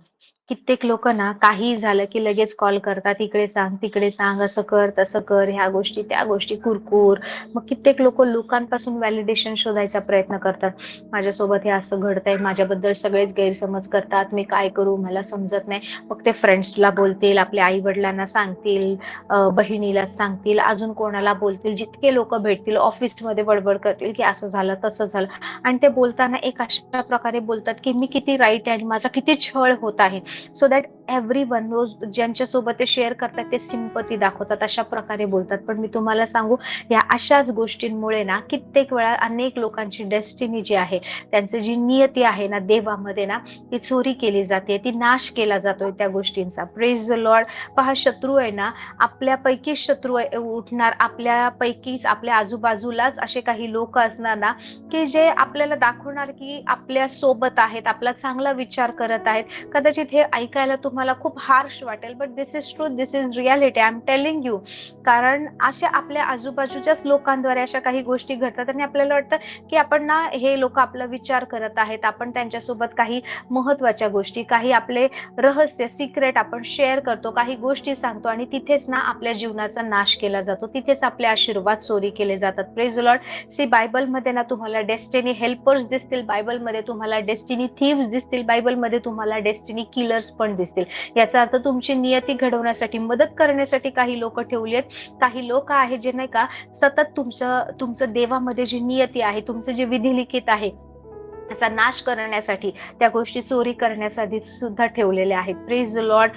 much. कित्येक लोक ना काही झालं की लगेच कॉल करतात इकडे सांग तिकडे सांग असं कर तसं कर ह्या गोष्टी त्या गोष्टी कुरकुर. मग कित्येक लोक लोकांपासून व्हॅलिडेशन शोधायचा प्रयत्न करतात. माझ्यासोबत हे असं घडतंय माझ्याबद्दल सगळेच गैरसमज करतात मी काय करू मला समजत नाही. मग ते फ्रेंड्सला बोलतील आपल्या आई वडिलांना सांगतील बहिणीला सांगतील अजून कोणाला बोलतील जितके लोक भेटतील ऑफिसमध्ये बडबड करतील की असं झालं तसं झालं. आणि ते बोलताना एक अशा प्रकारे बोलतात की मी किती राईट आहे आणि माझा किती छळ होत आहे. सो दॅट एव्हरी वन ज्यांच्यासोबत ते शेअर करतात ते सिंपती दाखवतात अशा प्रकारे बोलतात. पण मी तुम्हाला सांगू या अशाच गोष्टींमुळे ना कित्येक वेळा अनेक लोकांची डेस्टिनी जी आहे त्यांची जी नियती आहे ना देवामध्ये ना ती चोरी केली जाते ती नाश केला जातोय त्या गोष्टींचा. प्रेज लॉर्ड पहा शत्रू आहे ना आपल्यापैकीच शत्रू आहे- उठणार आपल्यापैकीच आपल्या आजूबाजूलाच असे काही लोक असणार ना की जे आपल्याला दाखवणार की आपल्यासोबत आहेत आपला चांगला विचार करत आहेत. कदाचित हे ऐकायला तुम्हाला खूप हार्श वाटेल but this is true this is reality I am telling you कारण अशा आपल्या आजूबाजूच्याच लोकांद्वारे अशा काही गोष्टी घडतात आणि आपल्याला वाटतं की आपण ना हे लोक आपला विचार करत आहेत. आपण त्यांच्यासोबत काही महत्त्वाच्या गोष्टी काही आपले रहस्य सिक्रेट आपण शेअर करतो काही गोष्टी सांगतो आणि तिथेच ना आपल्या जीवनाचा नाश केला जातो. तिथेच आपले आशीर्वाद चोरी केले जातात. प्रेज लॉर्ड सी बायबलमध्ये ना तुम्हाला डेस्टिनी हेल्पर्स दिसतील. बायबलमध्ये तुम्हाला डेस्टिनी थीव्स दिसतील. बायबलमध्ये तुम्हाला डेस्टिनी किलर्स पण दिसतील. याचा अर्थ तुमची नियती घडवण्यासाठी मदत करण्यासाठी काही लोक ठेवली आहेत. काही लोक आहेत जे नाही का सतत तुमचं तुमचं देवामध्ये जी नियती आहे तुमचं जे विधिलिखित आहे त्याचा नाश करण्यासाठी त्या गोष्टी चोरी करण्यासाठी सुद्धा ठेवलेल्या आहेत. प्रेज द लॉर्ड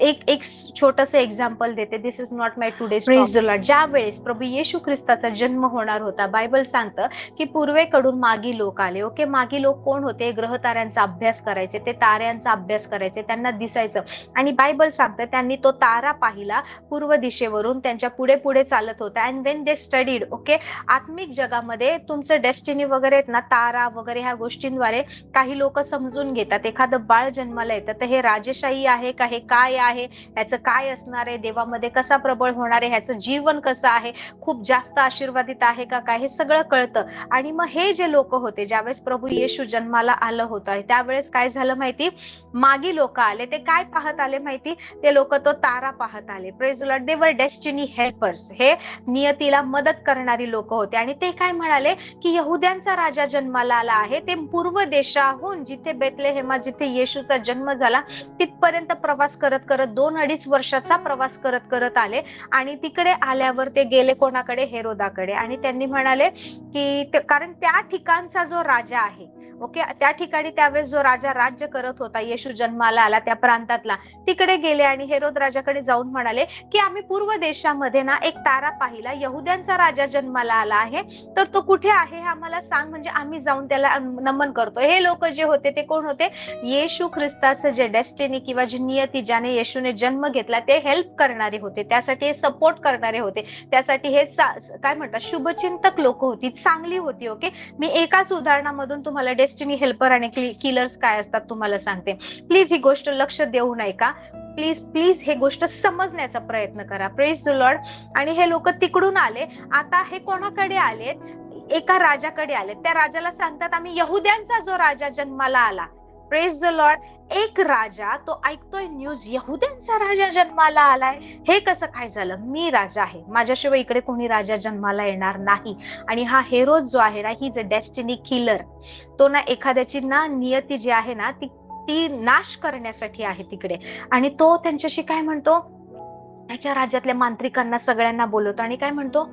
एक एक छोटस एक्झाम्पल देते. This is not my today praise the lord ज्या वेळेस प्रभू येशू ख्रिस्ताचा जन्म होणार होता बायबल सांगतं की पूर्वेकडून मागी लोक आले. ओके मागी लोक कोण होते? ग्रहताऱ्यांचा अभ्यास करायचे ते ताऱ्यांचा अभ्यास करायचे त्यांना दिसायचं. आणि बायबल सांगतं त्यांनी तो तारा पाहिला पूर्व दिशेवरून त्यांच्या पुढे पुढे चालत होता. And when they studied okay आत्मिक जगामध्ये तुमचं डेस्टिनी वगैरे आहेत ना तारा वगैरे ह्या गोष्टींद्वारे काही लोक समजून घेतात. एखादं बाळ जन्माला येतं तर हे राजेशाही आहे का? हे काय आहे? ह्याचं काय असणार आहे? देवामध्ये कसा प्रबळ होणार आहे? ह्याचं जीवन कसं आहे? खूप जास्त आशीर्वादित आहे का काय? हे सगळं कळतं. आणि मग हे जे लोक होते ज्यावेळेस प्रभू येशू जन्माला आलं होतं त्यावेळेस काय झालं माहिती? मागी लोक आले. ते काय पाहत आले माहिती? ते लोक तो तारा पाहत आले. प्रेज देवर डेस्टिनी हेल्पर्स हे नियतीला मदत करणारी लोक होते. आणि ते काय म्हणाले? की यहुद्यांचा राजा जन्माला आला आहे. ते पूर्व देशाहून जिथे बेतलेहेमा जिथे येशूचा जन्म झाला तिथपर्यंत प्रवास करत करत दोन अडीच वर्षाचा प्रवास करत करत आले. आणि तिकडे आल्यावर ते गेले कोणाकडे? हेरोदाकडे. आणि त्यांनी म्हणाले की कारण त्या ठिकाणचा जो राजा आहे ओके त्या ठिकाणी त्यावेळेस जो राजा राज्य करत होता येशू जन्माला आला त्या प्रांतातला तिकडे गेले आणि हेरोद राजाकडे जाऊन म्हणाले की आम्ही पूर्व देशामध्ये ना एक तारा पाहिला यहुद्यांचा राजा जन्माला आला आहे. तर तो कुठे आहे? हे आम्हाला सांग. म्हणजे आम्ही जाऊन त्याला नमन करतो. हे लोक जे होते ते कोण होते? येशू ख्रिस्ताचं जे डेस्टिनी किंवा जी नियती ज्याने येशूने जन्म घेतला ते हेल्प करणारे होते. त्यासाठी हे सपोर्ट करणारे होते. त्यासाठी हे काय म्हणतात? शुभचिंतक लोक होती चांगली होती ओके मी एकाच उदाहरणामधून तुम्हाला डेस्टिनी हेल्पर आणि किलर्स काय असतात तुम्हाला सांगते. प्लीज ही गोष्ट लक्ष देऊ नये का प्लीज प्लीज हे गोष्ट समजण्याचा प्रयत्न करा. प्रेस द लॉर्ड आणि हे लोक तिकडून आले. आता हे कोणाकडे आलेत? एका राजाकडे आले. त्या राजाला सांगतात आम्ही यहुद्यांचा जो राजा जन्माला आला प्रेस द लॉर्ड एक राजा तो ऐकतोय न्यूज यहुद्यांचा राजा जन्माला आलाय. हे कसं काय झालं? मी राजा आहे. माझ्याशिवाय इकडे कोणी राजा जन्माला येणार नाही. आणि हा हेरोज जो आहे ना ही जे डेस्टिनी किलर तो ना एखाद्याची ना नियती जी आहे ना ती ती नाश करण्यासाठी आहे तिकडे. आणि तो त्यांच्याशी काय म्हणतो? त्याच्या राज्यातल्या मांत्रिकांना सगळ्यांना बोलवतो आणि काय म्हणतो?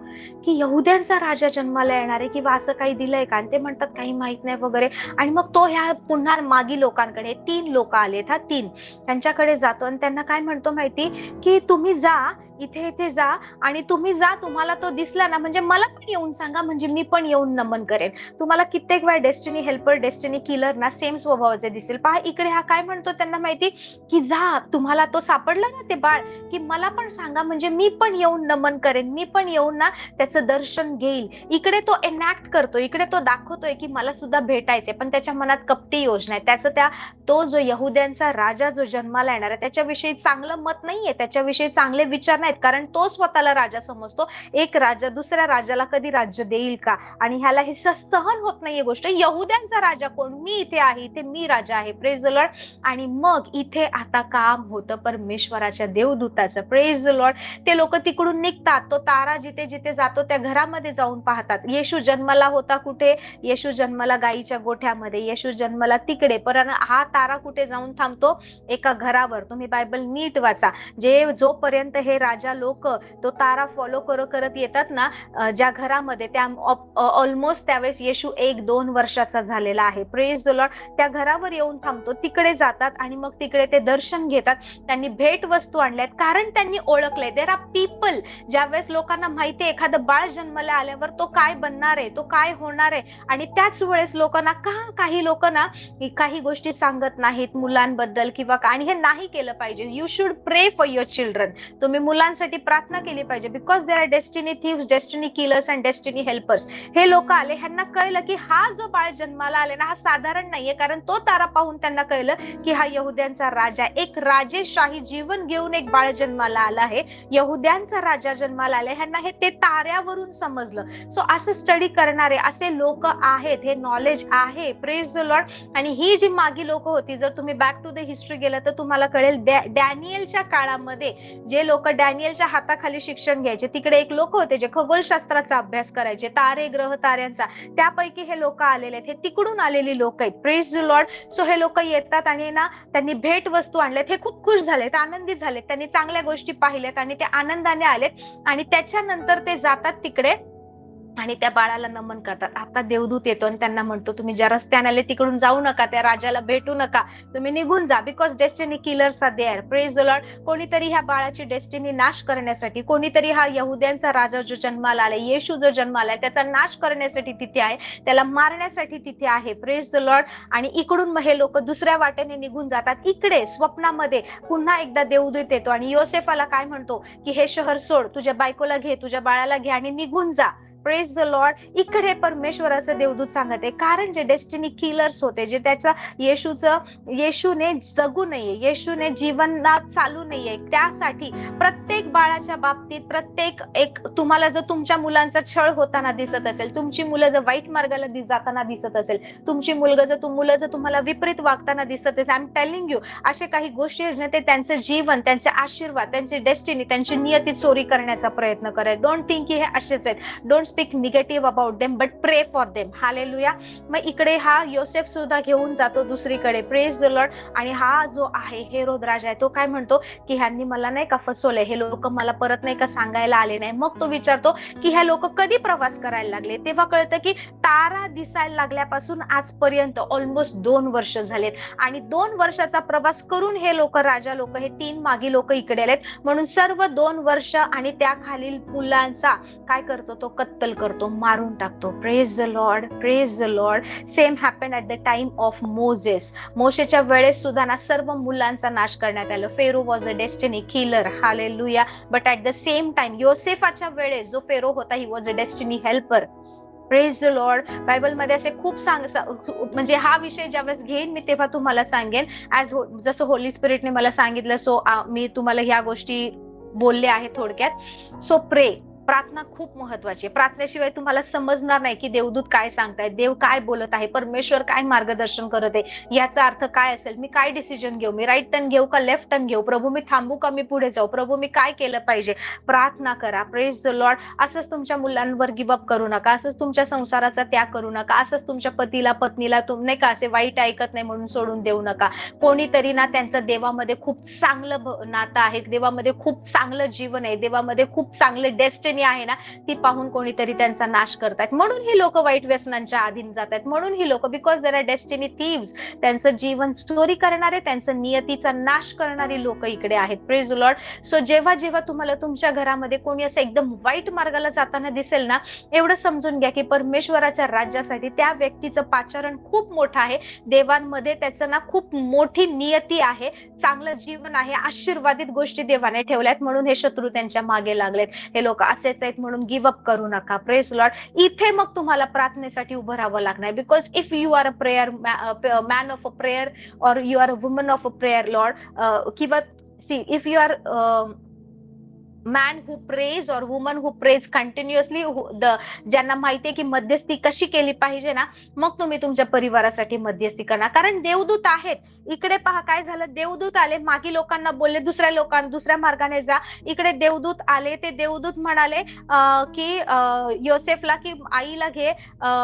की यहुद्यांचा राजा जन्माला येणार आहे किंवा असं काही दिलंय का? आणि ते म्हणतात काही माहीत नाही वगैरे. आणि मग तो ह्या पुन्हा मागी लोकांकडे तीन लोक आलेत हा तीन त्यांच्याकडे जातो. आणि त्यांना काय म्हणतो माहिती? की तुम्ही जा इथे इथे जा आणि तुम्ही जा तुम्हाला तो दिसला ना म्हणजे मला पण येऊन सांगा म्हणजे मी पण येऊन नमन करेन. तुम्हाला कित्येक वेळा डेस्टिनी हेल्पर डेस्टिनी किलर ना सेम स्वभावाचे दिसेल. पहा इकडे हा काय म्हणतो त्यांना माहिती? की जा तुम्हाला तो सापडला ना ते बाळ की मला पण सांगा म्हणजे मी पण येऊन नमन करेन मी पण येऊन ना त्याचं दर्शन घेईल. इकडे तो एनॅक्ट करतो इकडे तो दाखवतोय की मला सुद्धा भेटायचे पण त्याच्या मनात कपटी योजना आहे. त्याचं त्या तो जो यहुद्यांचा राजा जो जन्माला येणार आहे त्याच्याविषयी चांगलं मत नाहीये त्याच्याविषयी चांगले विचार नाहीत. कारण तो स्वतःला राजा समजतो. एक राजा दुसऱ्या राजाला कधी राज्य देईल का? आणि ह्याला हे सहन होत नाहीये गोष्ट. यहुद्यांचा राजा कोण? मी इथे आहे. इथे मी राजा आहे. प्रेज लॉर्ड आणि मग इथे आता काम होतं परमेश्वराच्या देवदूताचं. प्रेज लॉर्ड ते लोक तिकडून निघतात. तो तारा जिथे जिथे जातो त्या घरामध्ये जाऊन पाहतात. येशू जन्माला होता कुठे? येशू जन्माला गाईच्या गोठ्यामध्ये. येशू जन्माला तिकडे. पण हा तारा कुठे जाऊन थांबतो? एका घरावर. तुम्ही बायबल नीट वाचा. जे जोपर्यंत हे राजा लोक तो तारा फॉलो करत करत येतात ना ज्या घरामध्ये त्या ऑलमोस्ट त्यावेळेस येशू एक दोन वर्षाचा झालेला आहे. प्रेज लॉर्ड त्या घरावर येऊन थांबतो. तिकडे जातात आणि मग तिकडे ते दर्शन घेतात. त्यांनी भेट वस्तू आणल्यात. कारण त्यांनी ओळखलंय. देर आर पीपल ज्यावेळेस लोकांना माहिती आहे एखादं बाळ जन्माला आल्यावर तो काय बनणार आहे? तो काय होणार आहे? आणि त्याच वेळेस लोकांना का काही लोक ना काही गोष्टी सांगत नाहीत मुलांबद्दल किंवा का- आणि हे नाही केलं पाहिजे. You should pray for your children तुम्ही मुलांसाठी प्रार्थना केली पाहिजे. Because there are destiny thieves destiny killers and destiny helpers हे लोक आले ह्यांना कळलं की हा जो बाळ जन्माला आले ना हा साधारण नाहीये. कारण तो तारा पाहून त्यांना कळलं की हा यहुद्यांचा राजा एक राजेशाही जीवन घेऊन एक बाळ जन्माला आला आहे. यहुद्यांचा राजा जन्माला आला ह्यांना हे ते ताऱ्यावरून समजलं. सो असं स्टडी करणारे असे लोक आहेत हे नॉलेज आहे. प्रेज द लॉर्ड आणि ही जी मागी लोक होती जर तुम्ही बॅक टू द हिस्ट्री गेला तर तुम्हाला कळेल डॅ- डॅनियलच्या काळामध्ये जे लोक डॅनियलच्या हाताखाली शिक्षण घ्यायचे. तिकडे एक लोक होते जे खगोलशास्त्राचा अभ्यास करायचे. तारे ग्रह ताऱ्यांचा. त्यापैकी हे लोक आलेले आहेत. हे तिकडून आलेली लोक आहेत. प्रेस लॉर्ड सो हे लोक येतात आणि ना त्यांनी भेट वस्तू आणल्यात. हे खूप खुश झालेत आनंदी झालेत. त्यांनी चांगल्या गोष्टी पाहिल्यात आणि ते आनंदाने आलेत. आणि त्याच्यानंतर ते जातात तिकडे आणि त्या बाळाला नमन करतात. आता देवदूत येतो आणि त्यांना म्हणतो तुम्ही ज्या रस्त्याने आले तिकडून जाऊ नका त्या राजाला भेटू नका. तुम्ही निघून जा because destiny killers are there praise the lord कोणीतरी ह्या बाळाची डेस्टिनी नाश करण्यासाठी कोणीतरी हा यहुद्यांचा राजा जो जन्माला आलाय येशू जो जन्माला आहे त्याचा नाश करण्यासाठी तिथे आहे त्याला मारण्यासाठी तिथे आहे. प्रेज द लॉर्ड आणि इकडून मग हे लोक दुसऱ्या वाटेने निघून जातात. इकडे स्वप्नामध्ये पुन्हा एकदा देवदूत येतो आणि योसेफाला काय म्हणतो की हे शहर सोड तुझ्या बायकोला घे तुझ्या बाळाला घे आणि निघून जा. प्रेस द लॉर्ड इकडे परमेश्वराचं देवदूत सांगत आहे कारण जे डेस्टिनी किलर्स होते जे त्याचा येशूचं येशूने जगू नये येशूने जीवनात चालू नाहीये त्यासाठी प्रत्येक बाळाच्या बाबतीत प्रत्येक एक तुम्हाला जर तुमच्या मुलांचा छळ होताना दिसत असेल तुमची मुलं जर वाईट मार्गाला दि- जाताना दिसत असेल तुमची मुलगा जर मुलं जर तुम्हाला विपरीत वागताना दिसत असेल आय एम टेलिंग यू असे काही गोष्टी आहेत ते त्यांचं जीवन त्यांचे आशीर्वाद त्यांची डेस्टिनी त्यांची नियती चोरी करण्याचा प्रयत्न करेल डोंट थिंक की हे असेच आहेत. Don't speak negative about them but pray for them hallelujah मग इकडे हा योसेफ सुद्धा घेऊन जातो दुसरीकडे. प्रेस द लॉर्ड आणि हा जो आहे हेरोद राजा आहे तो काय म्हणतो? की ह्यांनी मला नाही का फसवलंय. हे लोक मला परत नाही का सांगायला आले नाही. मग तो विचारतो की ह्या लोक कधी प्रवास करायला लागले? तेव्हा कळतं की तारा दिसायला लागल्यापासून आजपर्यंत ऑलमोस्ट दोन वर्ष झालेत. आणि दोन वर्षाचा प्रवास करून हे लोक राजा लोक हे तीन मागी लोक इकडे आलेत. म्हणून सर्व दोन वर्ष आणि त्या खालील मुलांचा काय करतो तो कत्तल करतो मारून टाकतो. Praise the lord praise the lord same happen at the time of Moses मोशेच्या वेळेस सुद्धा ना सर्व मुलांचा नाश करण्यात आलं. Pharaoh was the destiny killer hallelujah but at the same time योसेफाच्या वेळेस जो फेरो होता he was a destiny helper praise the lord बायबलमध्ये असे खूप सांग सा- म्हणजे हा विषय ज्यावेळेस घेईन मी तेव्हा तुम्हाला सांगेन. ऍज जसं होली स्पिरिटने मला सांगितलं सो मी तुम्हाला ह्या गोष्टी बोलले आहे थोडक्यात. सो प्रे प्रार्थना खूप महत्वाची आहे. प्रार्थनेशिवाय तुम्हाला समजणार नाही की देवदूत काय सांगतायत देव काय बोलत आहे परमेश्वर काय मार्गदर्शन करत आहे याचा अर्थ काय असेल? मी काय डिसिजन घेऊ? मी राईट टर्न घेऊ का लेफ्ट टर्न घेऊ? प्रभू मी थांबू का मी पुढे जाऊ? प्रभू मी काय केलं पाहिजे? प्रार्थना करा. प्रेस द लॉर्ड असंच तुमच्या मुलांवर गिवअप करू नका. असंच तुमच्या संसाराचा त्याग करू नका. असंच तुमच्या पतीला पत्नीला तुम नाही का असे वाईट ऐकत नाही म्हणून सोडून देऊ नका. कोणीतरी ना त्यांचं देवामध्ये खूप चांगलं भ- नातं आहे. देवामध्ये खूप चांगलं जीवन आहे. देवामध्ये खूप चांगले डेस्टिनी आहे ना ती पाहून कोणीतरी त्यांचा नाश करतायत. म्हणून ही लोक वाईट व्यसनांच्या अधीन जात आहेत म्हणून ही लोक because there are destiny thieves त्यांचं जीवन चोरी करणारे त्यांचं नियतीचा नाश करणारी लोक इकडे आहेत. प्रेज लॉर्ड सो जेव्हा जेव्हा तुम्हाला तुमच्या घरामध्ये कोणी असं एकदम वाईट मार्गाला जाताना दिसेल ना एवढं समजून घ्या की परमेश्वराच्या राज्यासाठी त्या व्यक्तीचं पाचारण खूप मोठं आहे. देवांमध्ये त्याचं ना खूप मोठी नियती आहे. चांगलं जीवन आहे. आशीर्वादित गोष्टी देवाने ठेवल्यात. म्हणून हे शत्रू त्यांच्या मागे लागलेत. हे लोक असेच आहेत म्हणून गिव्ह अप करू नका. प्रेस लॉर्ड इथे मग तुम्हाला प्रार्थनेसाठी उभं राहावं लागणार. Because if you are a prayer man of a prayer or you are a woman of a prayer lord किंवा see if you are man who praise or woman who praise continuously ज्यांना माहितीये की मध्यस्थी कशी केली पाहिजे ना मग तुम्ही तुमच्या परिवारासाठी मध्यस्थी करणार. कारण देवदूत आहेत. इकडे पहा काय झालं? देवदूत आले मागी लोकांना बोलले दुसऱ्या लोकांना दुसऱ्या मार्गाने जा. इकडे देवदूत आले ते देवदूत म्हणाले अं, की अं, योसेफला की आईला घे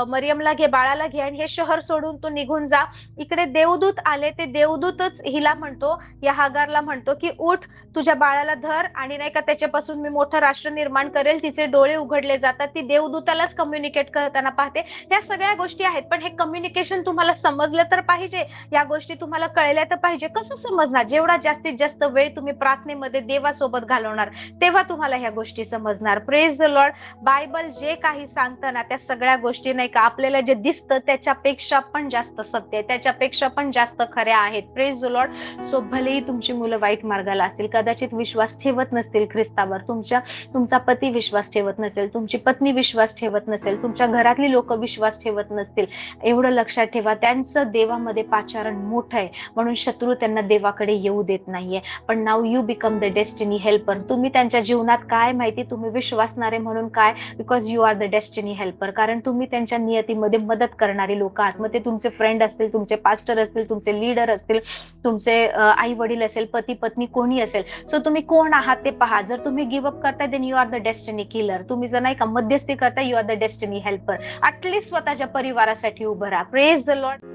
मरियमला घे बाळाला घे आणि हे शहर सोडून तू निघून जा. इकडे देवदूत आले ते देवदूतच हिला म्हणतो या हागारला म्हणतो की उठ तुझ्या बाळाला धर आणि नाही का त्याच्यापासून मी मोठं राष्ट्र निर्माण करेल तिचे डोळे उघडले जातात ती देवदूतालाच कम्युनिकेट करताना पाहते. ह्या सगळ्या गोष्टी आहेत पण हे कम्युनिकेशन तुम्हाला समजलं तर पाहिजे. या गोष्टी तुम्हाला कळल्या तर पाहिजे. कसं समजणार? जेवढा जास्तीत जास्त वेळ तुम्ही प्रार्थनेमध्ये देवासोबत घालवणार तेव्हा तुम्हाला ह्या गोष्टी समजणार. प्रेज द लॉर्ड बायबल जे काही सांगतं ना त्या सगळ्या गोष्टी नाही का आपल्याला जे दिसतं त्याच्यापेक्षा पण जास्त सत्य आहे. त्याच्यापेक्षा पण जास्त खऱ्या आहेत. प्रेज द लॉर्ड सो भलेही तुमची मुलं वाईट मार्गाला असतील कदाचित विश्वास ठेवत नसतील ख्रिस्तावर तुमच्या तुमचा पती विश्वास ठेवत नसेल तुमची पत्नी विश्वास ठेवत नसेल तुमच्या घरातली लोक विश्वास ठेवत नसतील एवढं लक्षात ठेवा. त्यांचं देवामध्ये पाचारण मोठं आहे. म्हणून शत्रू त्यांना देवाकडे येऊ देत नाहीये. पण now you become the destiny helper तुम्ही त्यांच्या जीवनात काय माहिती? तुम्ही विश्वासणारे म्हणून काय? Because you are the destiny helper कारण तुम्ही त्यांच्या नियतीमध्ये मदत करणारे लोक आहात. मग ते तुमचे फ्रेंड असतील तुमचे पास्टर असतील तुमचे लीडर असतील तुमचे आई वडील असेल पती पत्नी कोणी असेल? सो तुम्ही कोण आहात ते पहा. जर तुम्ही गिव्हअप करताय then you are the destiny killer तुम्ही जर नाही का मध्यस्थी करताय you are the destiny helper at least स्वतःच्या परिवारासाठी उभं राहा. Praise the Lord